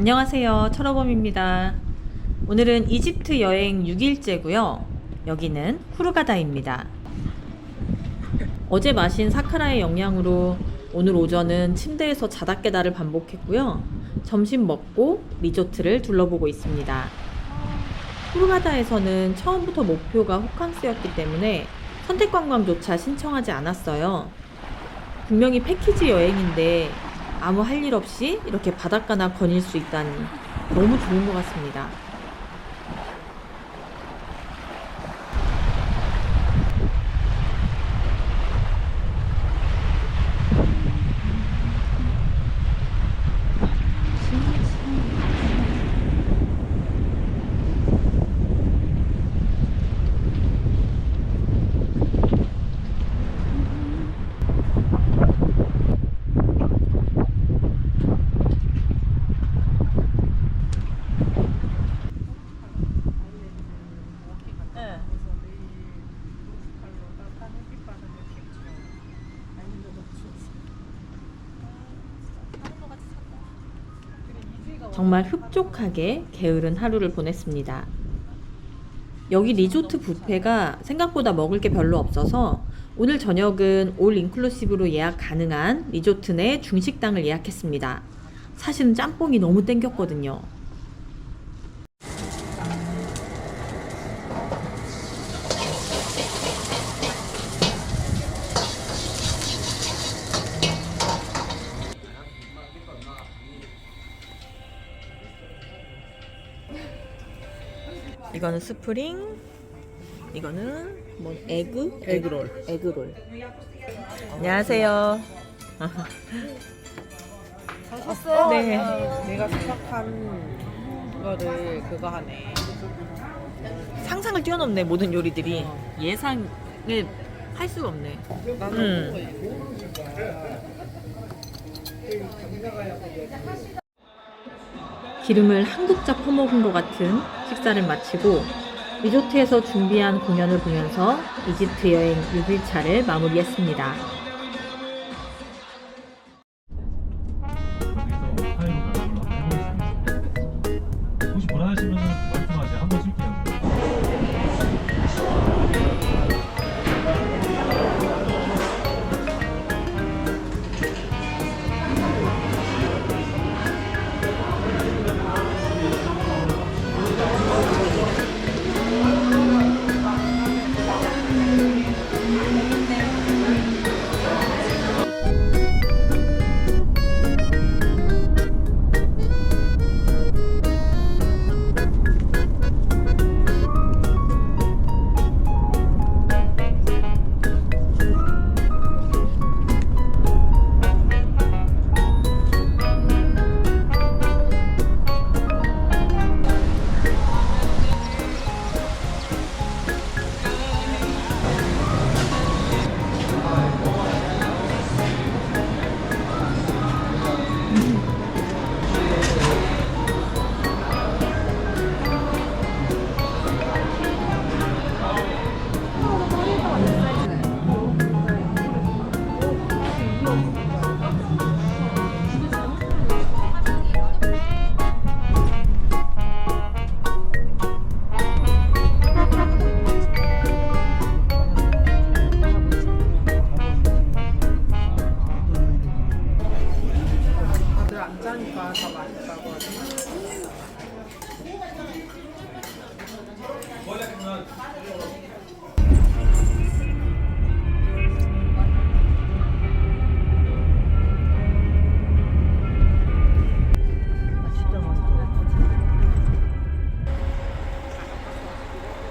안녕하세요. 철어범입니다. 오늘은 이집트 여행 6일째고요. 여기는 후르가다입니다. 어제 마신 사카라의 영향으로 오늘 오전은 침대에서 자다 깨다를 반복했고요. 점심 먹고 리조트를 둘러보고 있습니다. 후르가다에서는 처음부터 목표가 호캉스였기 때문에 선택 관광조차 신청하지 않았어요. 분명히 패키지 여행인데 아무 할 일 없이 이렇게 바닷가나 거닐 수 있다니 너무 좋은 것 같습니다. 정말 흡족하게 게으른 하루를 보냈습니다. 여기 리조트 뷔페가 생각보다 먹을 게 별로 없어서 오늘 저녁은 올 인클루시브로 예약 가능한 리조트 내 중식당을 예약했습니다. 사실은 짬뽕이 너무 땡겼거든요. 이거는 스프링, 이거는 뭐 에그? 에그롤. 에그롤. 안녕하세요. 샀어요? 네. 내가 생각한 거를 그거 하네. 상상을 뛰어넘네 모든 요리들이 예상을 할 수가 없네. 나는 음. 기름을 한 국자 퍼먹은 것 같은 식사를 마치고 리조트에서 준비한 공연을 보면서 이집트 여행 6일차를 마무리했습니다.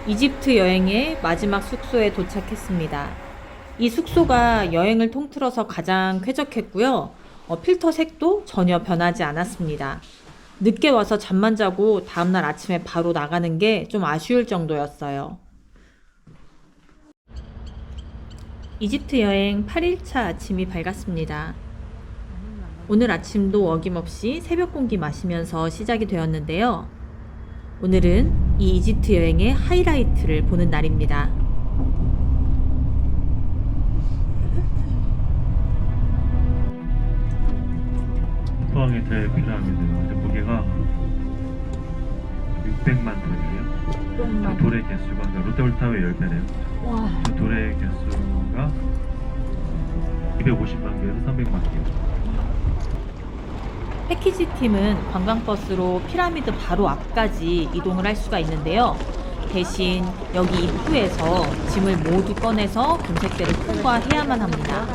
이집트 여행의 마지막 숙소에 도착했습니다. 이 숙소가 여행을 통틀어서 가장 쾌적했고요. 어, 필터 색도 전혀 변하지 않았습니다. 늦게 와서 잠만 자고 다음날 아침에 바로 나가는 게 좀 아쉬울 정도였어요. 이집트 여행 8일차 아침이 밝았습니다. 오늘 아침도 어김없이 새벽 공기 마시면서 시작이 되었는데요. 오늘은 이 이집트 여행의 하이라이트를 보는 날입니다. 포항의 대피라미드 무게가 개수가 600만 톤이에요. 그 돌의 개수가 그러니까 롯데월타워의 10배네요. 와. 그 돌의 개수가 250만 개에서 300만 개. 패키지 팀은 관광버스로 피라미드 바로 앞까지 이동을 할 수가 있는데요. 대신 여기 입구에서 짐을 모두 꺼내서 검색대를 통과해야만 합니다.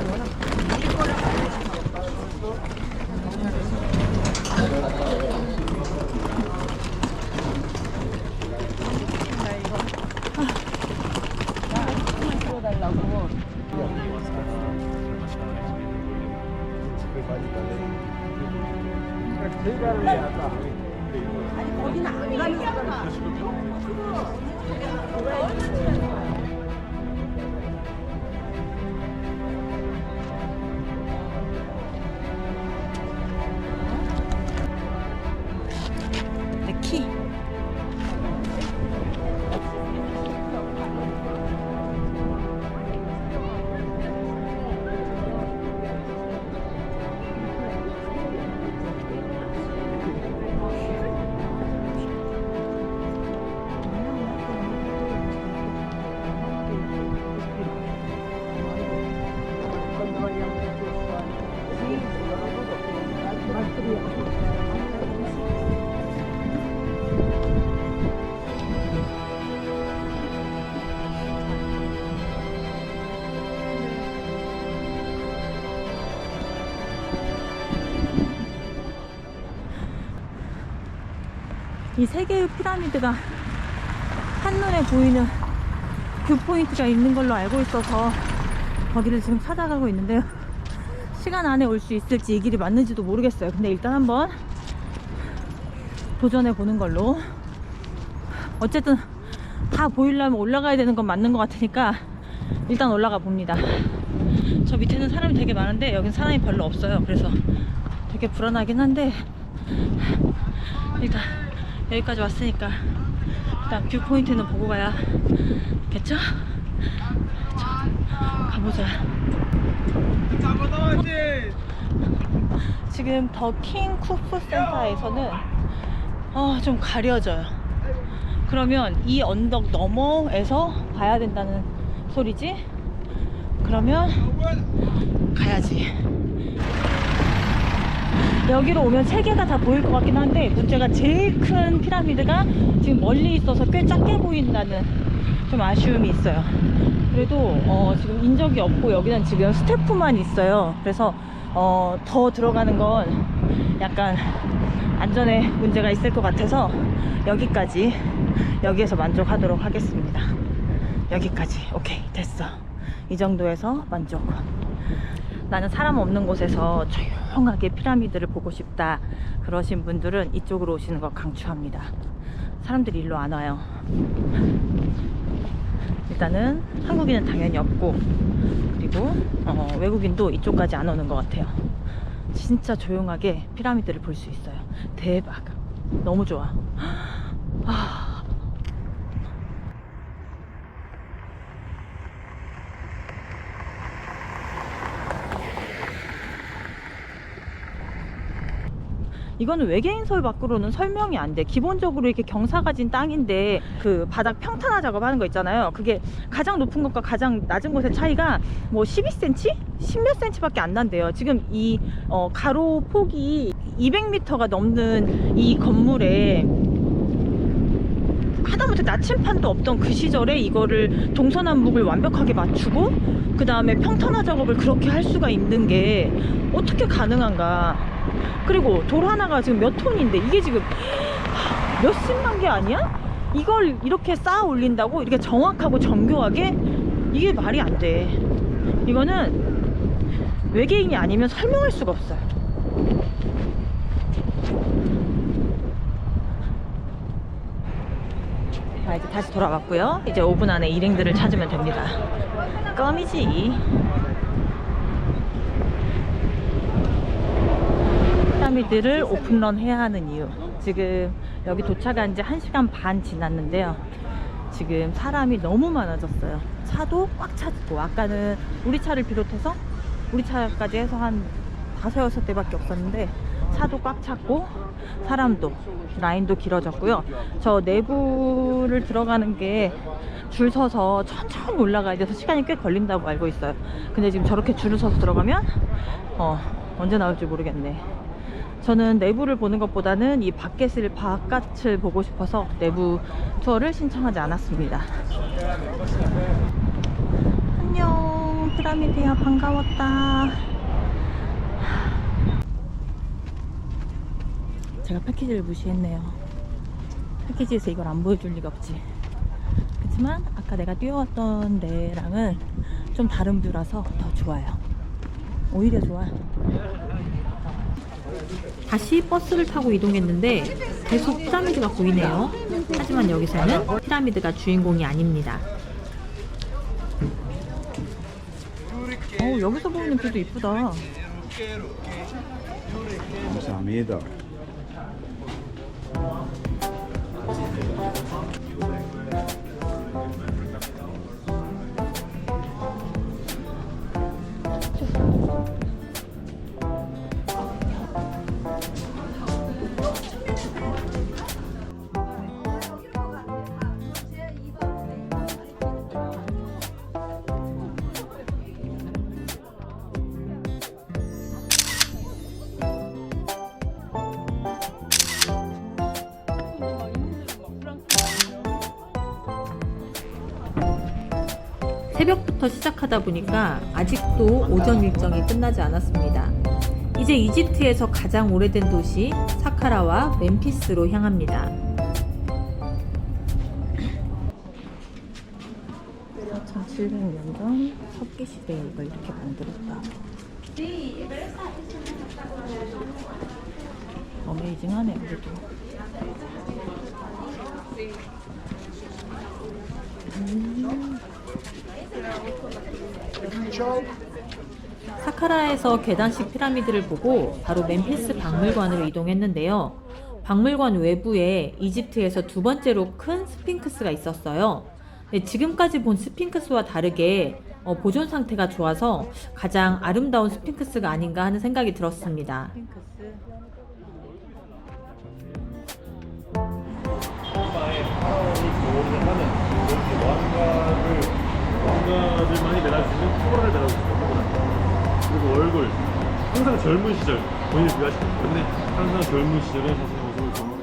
내 이 세 개의 피라미드가 한눈에 보이는 뷰 포인트가 있는 걸로 알고 있어서 거기를 지금 찾아가고 있는데요. 시간 안에 올 수 있을지 이 길이 맞는지도 모르겠어요. 근데 일단 한번 도전해 보는 걸로. 어쨌든 다 보이려면 올라가야 되는 건 맞는 것 같으니까 일단 올라가 봅니다. 저 밑에는 사람이 되게 많은데 여긴 사람이 별로 없어요. 그래서 되게 불안하긴 한데 일단 여기까지 왔으니까 일단 뷰 포인트는 보고 가야겠죠? 자, 가보자. 지금 더 킹 쿠프 센터에서는 어, 좀 가려져요. 그러면 이 언덕 너머에서 봐야 된다는 소리지? 그러면 가야지. 여기로 오면 세 개가 다 보일 것 같긴 한데 문제가 제일 큰 피라미드가 지금 멀리 있어서 꽤 작게 보인다는 좀 아쉬움이 있어요. 그래도 어, 지금 인적이 없고 여기는 지금 스태프만 있어요. 그래서 어, 더 들어가는 건 약간 안전에 문제가 있을 것 같아서 여기까지 여기에서 만족하도록 하겠습니다. 여기까지 오케이 됐어. 이 정도에서 만족. 나는 사람 없는 곳에서 조용 하게 피라미드를 보고 싶다 그러신 분들은 이쪽으로 오시는 거 강추합니다. 사람들이 일로 안 와요. 일단은 한국인은 당연히 없고 그리고 어, 외국인도 이쪽까지 안 오는 것 같아요. 진짜 조용하게 피라미드를 볼 수 있어요. 대박. 너무 좋아. 아, 이거는 외계인설 밖으로는 설명이 안 돼. 기본적으로 이렇게 경사가 진 땅인데 그 바닥 평탄화 작업하는 거 있잖아요. 그게 가장 높은 것과 가장 낮은 곳의 차이가 뭐 12cm? 10몇 cm밖에 안 난대요. 지금 이 어, 가로 폭이 200m가 넘는 이 건물에 하다못해 나침판도 없던 그 시절에 이거를 동서남북을 완벽하게 맞추고 그 다음에 평탄화 작업을 그렇게 할 수가 있는 게 어떻게 가능한가 그리고 돌 하나가 지금 몇 톤인데 이게 지금 몇십만 개 아니야? 이걸 이렇게 쌓아 올린다고 이렇게 정확하고 정교하게 이게 말이 안 돼. 이거는 외계인이 아니면 설명할 수가 없어요. 자, 이제 다시 돌아왔고요. 이제 5분 안에 일행들을 찾으면 됩니다. 껌이지. 피라미드를 오픈런 해야 하는 이유. 지금 여기 도착한 지 1시간 반 지났는데요. 지금 사람이 너무 많아졌어요. 차도 꽉 찼고, 아까는 우리 차를 비롯해서 우리 차까지 해서 한 다섯 여섯 대밖에 없었는데 차도 꽉 찼고 사람도 라인도 길어졌고요. 저 내부를 들어가는 게 줄 서서 천천히 올라가야 돼서 시간이 꽤 걸린다고 알고 있어요. 근데 지금 저렇게 줄을 서서 들어가면 어, 언제 나올지 모르겠네. 저는 내부를 보는 것보다는 이 밖에를 바깥을 보고 싶어서 내부 투어를 신청하지 않았습니다. 안녕, 피라미드야 반가웠다. 제가 패키지를 무시했네요. 패키지에서 이걸 안 보여줄 리가 없지. 그렇지만 아까 내가 뛰어왔던 데랑은 좀 다른 뷰라서 더 좋아요. 오히려 좋아. 다시 버스를 타고 이동했는데 계속 피라미드가 보이네요. 하지만 여기서는 피라미드가 주인공이 아닙니다. 어 여기서 보이는 뷰도 이쁘다. 감사합니다. 새벽부터 시작하다 보니까 아직도 오전 일정이 끝나지 않았습니다. 이제 이집트에서 가장 오래된 도시 사카라와 멤피스로 향합니다. 4,700년 전 석기 시대에 이걸 이렇게 만들었다. 어메이징하네 그래도. 사카라에서 계단식 피라미드를 보고 바로 멤피스 박물관으로 이동했는데요. 박물관 외부에 이집트에서 두 번째로 큰 스핑크스가 있었어요. 네, 지금까지 본 스핑크스와 다르게 어, 보존 상태가 좋아서 가장 아름다운 스핑크스가 아닌가 하는 생각이 들었습니다. 얼굴. 항상 젊은 시절. 본인을 비하시기 때문에 항상 젊은 시절에 자신의 모습을 경험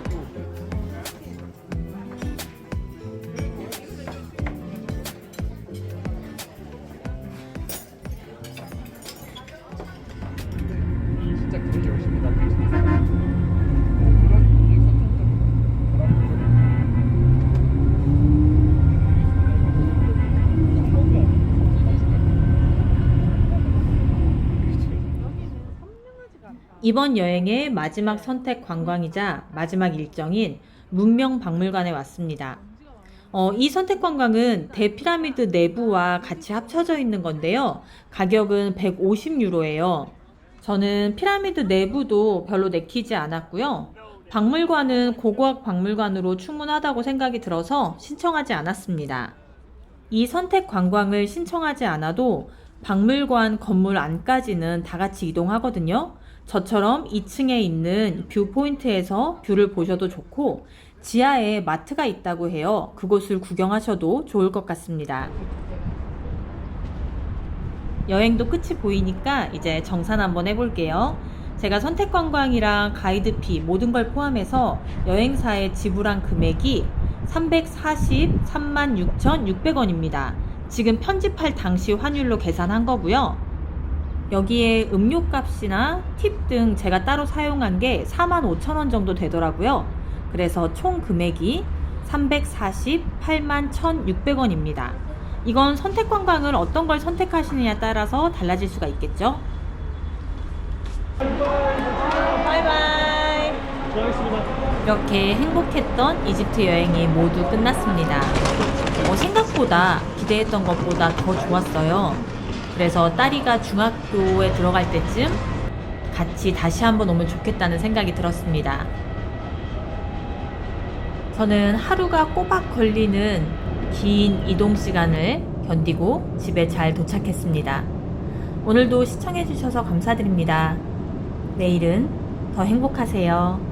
이번 여행의 마지막 선택 관광이자 마지막 일정인 문명 박물관에 왔습니다. 어, 이 선택 관광은 대피라미드 내부와 같이 합쳐져 있는 건데요. 가격은 150유로예요. 저는 피라미드 내부도 별로 내키지 않았고요. 박물관은 고고학 박물관으로 충분하다고 생각이 들어서 신청하지 않았습니다. 이 선택 관광을 신청하지 않아도 박물관 건물 안까지는 다 같이 이동하거든요. 저처럼 2층에 있는 뷰 포인트에서 뷰를 보셔도 좋고 지하에 마트가 있다고 해요. 그곳을 구경하셔도 좋을 것 같습니다. 여행도 끝이 보이니까 이제 정산 한번 해볼게요. 제가 선택 관광이랑 가이드피 모든 걸 포함해서 여행사에 지불한 금액이 343만 6,600원입니다. 지금 편집할 당시 환율로 계산한 거고요. 여기에 음료 값이나 팁 등 제가 따로 사용한 게 4만 5천 원 정도 되더라고요. 그래서 총 금액이 348만 1,600원입니다. 이건 선택 관광을 어떤 걸 선택하시느냐에 따라서 달라질 수가 있겠죠. 바이바이. 이렇게 행복했던 이집트 여행이 모두 끝났습니다. 어, 생각보다 기대했던 것보다 더 좋았어요. 그래서 딸이가 중학교에 들어갈 때쯤 같이 다시 한번 오면 좋겠다는 생각이 들었습니다. 저는 하루가 꼬박 걸리는 긴 이동 시간을 견디고 집에 잘 도착했습니다. 오늘도 시청해주셔서 감사드립니다. 내일은 더 행복하세요.